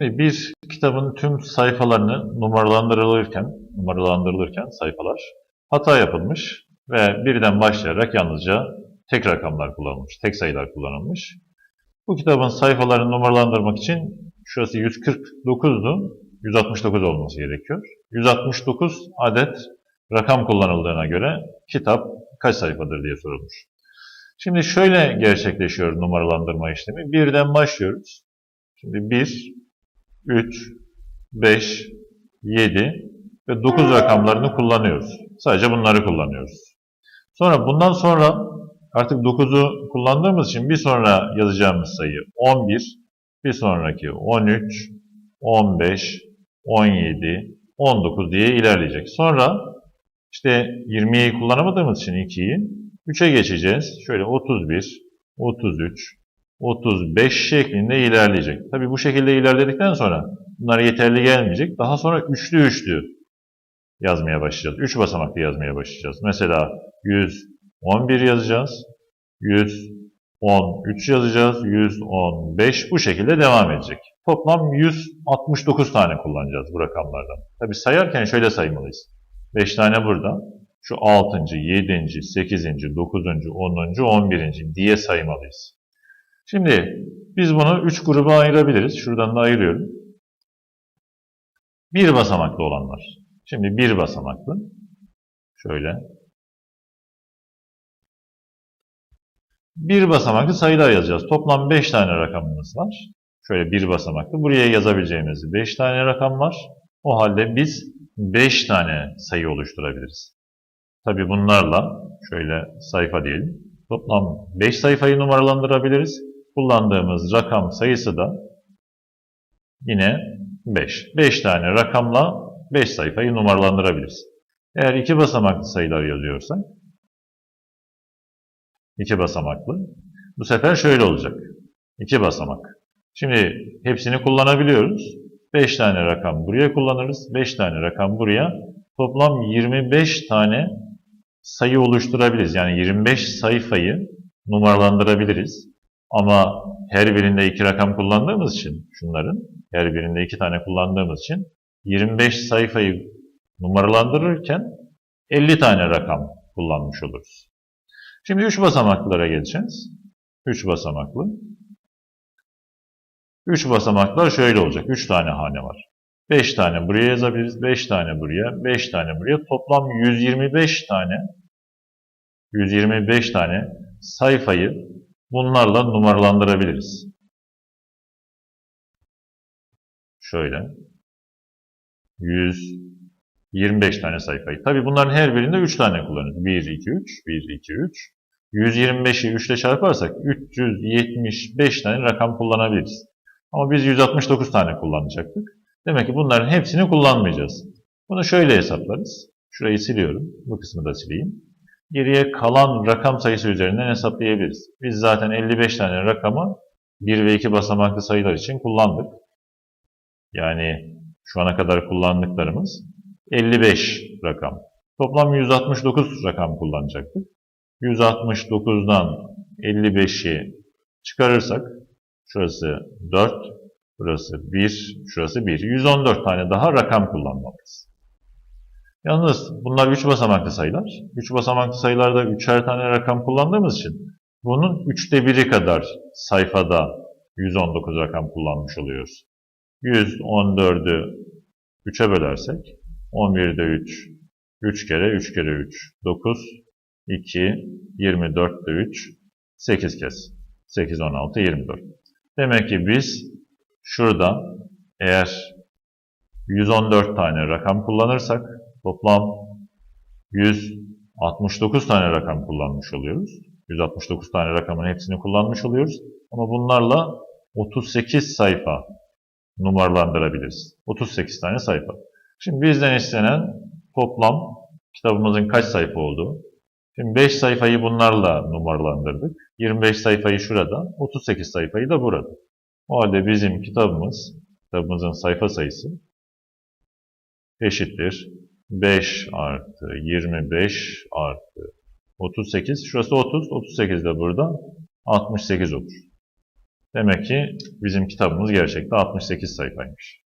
Bir kitabın tüm sayfalarını numaralandırılırken, numaralandırılırken sayfalar hata yapılmış ve birden başlayarak yalnızca tek rakamlar kullanılmış, tek sayılar kullanılmış. Bu kitabın sayfalarını numaralandırmak için şurası 149'du, 169 olması gerekiyor. 169 adet rakam kullanıldığına göre kitap kaç sayfadır diye sorulmuş. Şimdi şöyle gerçekleşiyor numaralandırma işlemi. Birden başlıyoruz. Şimdi 1, 3, 5, 7 ve 9 rakamlarını kullanıyoruz. Sadece bunları kullanıyoruz. Sonra bundan sonra artık 9'u kullandığımız için bir sonra yazacağımız sayı 11, bir sonraki 13, 15, 17, 19 diye ilerleyecek. Sonra işte 20'yi kullanamadığımız için 2'yi 3'e geçeceğiz. Şöyle 31, 33, 35 şeklinde ilerleyecek. Tabii bu şekilde ilerledikten sonra bunlar yeterli gelmeyecek. Daha sonra üçlü üçlü yazmaya başlayacağız. 3 basamaklı yazmaya başlayacağız. Mesela 111 yazacağız. 113 yazacağız. 115 bu şekilde devam edecek. Toplam 169 tane kullanacağız bu rakamlardan. Tabii sayarken şöyle saymalıyız. 5 tane burada. Şu 6. 7. 8. 9. 10. 11. diye saymalıyız. Şimdi biz bunu 3 gruba ayırabiliriz. Şuradan da ayırıyorum. Bir basamaklı olanlar. Şimdi bir basamaklı. Şöyle. Bir basamaklı sayılar yazacağız. Toplam 5 tane rakamımız var. Şöyle bir basamaklı. Buraya yazabileceğimiz 5 tane rakam var. O halde biz 5 tane sayı oluşturabiliriz. Tabi bunlarla şöyle sayfa diyelim. Toplam 5 sayfayı numaralandırabiliriz. Kullandığımız rakam sayısı da yine 5. 5 tane rakamla 5 sayfayı numaralandırabiliriz. Eğer iki basamaklı sayılar yazıyorsak, iki basamaklı, bu sefer şöyle olacak. 2 basamak. Şimdi hepsini kullanabiliyoruz. 5 tane rakam buraya kullanırız. 5 tane rakam buraya. Toplam 25 tane sayı oluşturabiliriz. Yani 25 sayfayı numaralandırabiliriz. Ama her birinde iki rakam kullandığımız için şunların, her birinde iki tane kullandığımız için 25 sayfayı numaralandırırken 50 tane rakam kullanmış oluruz. Şimdi 3 basamaklılara geçeceğiz. 3 basamaklı. 3 basamaklar şöyle olacak. 3 tane hane var. 5 tane buraya yazabiliriz. 5 tane buraya. 5 tane buraya. Toplam 125 tane 125 tane sayfayı bunlarla numaralandırabiliriz. Şöyle. 125 tane sayfayı. Tabi bunların her birinde 3 tane kullanıyoruz. 1, 2, 3, 1, 2, 3. 125'i 3 ile çarparsak 375 tane rakam kullanabiliriz. Ama biz 169 tane kullanacaktık. Demek ki bunların hepsini kullanmayacağız. Bunu şöyle hesaplarız. Şurayı siliyorum. Bu kısmı da sileyim. Geriye kalan rakam sayısı üzerinden hesaplayabiliriz. Biz zaten 55 tane rakamı 1 ve 2 basamaklı sayılar için kullandık. Yani şu ana kadar kullandıklarımız 55 rakam. Toplam 169 rakam kullanacaktık. 169'dan 55'i çıkarırsak şurası 4, burası 1, şurası 1. 114 tane daha rakam kullanmalıyız. Yalnız bunlar 3 basamaklı sayılar. 3 basamaklı sayılarda 3'er tane rakam kullandığımız için bunun 3'te 1'i kadar sayfada 119 rakam kullanmış oluyoruz. 114'ü 3'e bölersek 11'de 3, 3 kere 3 kere 3, 9, 2, 24'de 3, 8 kez. 8, 16, 24. Demek ki biz şurada eğer 114 tane rakam kullanırsak toplam 169 tane rakam kullanmış oluyoruz. 169 tane rakamın hepsini kullanmış oluyoruz. Ama bunlarla 38 sayfa numaralandırabiliriz. 38 tane sayfa. Şimdi bizden istenen toplam kitabımızın kaç sayfa olduğu. Şimdi 5 sayfayı bunlarla numaralandırdık. 25 sayfayı şurada, 38 sayfayı da burada. O halde bizim kitabımız, kitabımızın sayfa sayısı eşittir 5 artı 25 artı 38. Şurası 30. 38 de burada 68 olur. Demek ki bizim kitabımız gerçekten 68 sayfaymış.